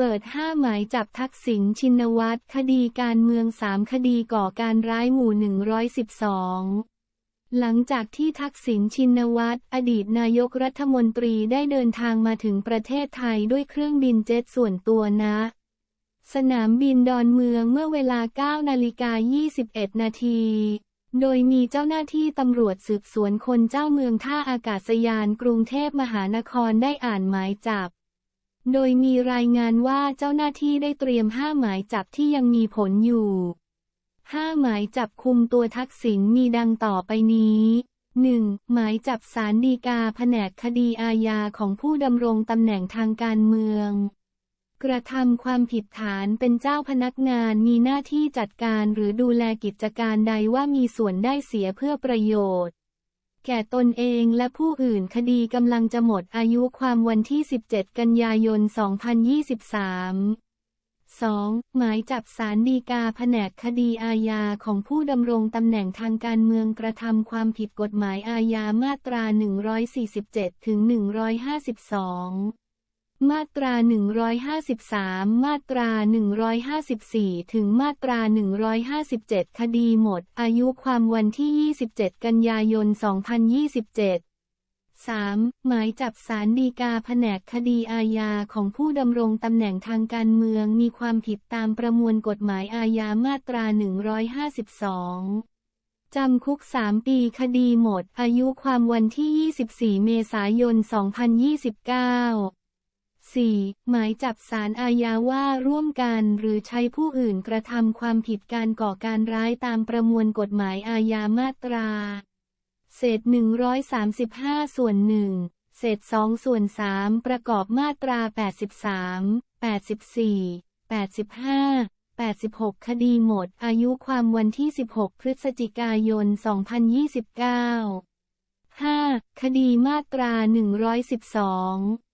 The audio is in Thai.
เปิด 5 หมายจับทักษิณชินวัตรคดีการเมือง 3 คดีก่อการร้ายหมู่ 112 หลังจากที่ทักษิณชินวัตรอดีตนายกรัฐมนตรีได้เดินทางมาถึงประเทศไทยด้วยเครื่องบินเจ็ตส่วนตัวนะ สนามบินดอนเมืองเมื่อเวลา 9 นาฬิกา 21 นาทีโดยมีเจ้าหน้าที่ตำรวจสืบสวนคนเจ้าเมืองท่าอากาศยานกรุงเทพมหานครได้อ่านหมายจับ โดยมีรายงานว่าเจ้าหน้าที่ได้เตรียมห้าหมายจับที่ยังมีผลอยู่ห้าหมายจับคุมตัวทักษิณมีดังต่อไปนี้ 1. หมายจับสารดีกาแผนกคดีอาญาของผู้ดำรงตำแหน่งทางการเมือง กระทำความผิดฐานเป็นเจ้าพนักงานมีหน้าที่จัดการหรือดูแลกิจการใดว่ามีส่วนได้เสียเพื่อประโยชน์ แก่ตนเองและผู้อื่นคดีกำลังจะหมดอายุความวันที่ 17 กันยายน 2023 2. หมายจับสารดีกาแผนกคดีอาญาของผู้ดำรงตำแหน่งทางการเมืองกระทำความผิดกฎหมายอาญามาตรา 147 ถึง 152 มาตรา 153 มาตรา 154 ถึงมาตรา 157 คดีหมด อายุความวันที่ 27 กันยายน 2027 3. หมายจับสารดีกาแผนกคดีอาญาของผู้ดำรงตำแหน่งทางการเมืองมีความผิดตามประมวลกฎหมายอาญามาตรา 152 จำคุก 3 ปีคดีหมด อายุความวันที่ 24 เมษายน 2029 4. หมายจับสารอาญาว่าร่วมกันหรือใช้ผู้อื่นกระทำความผิดการก่อการร้ายตามประมวลกฎหมายอาญามาตรา เศษ 135 ส่วน1เศษ 2 ส่วน 3 ประกอบมาตรา 83 84 85 86 คดีหมด อายุความวันที่ 16 พฤศจิกายน 2029 5. คดีมาตรา 112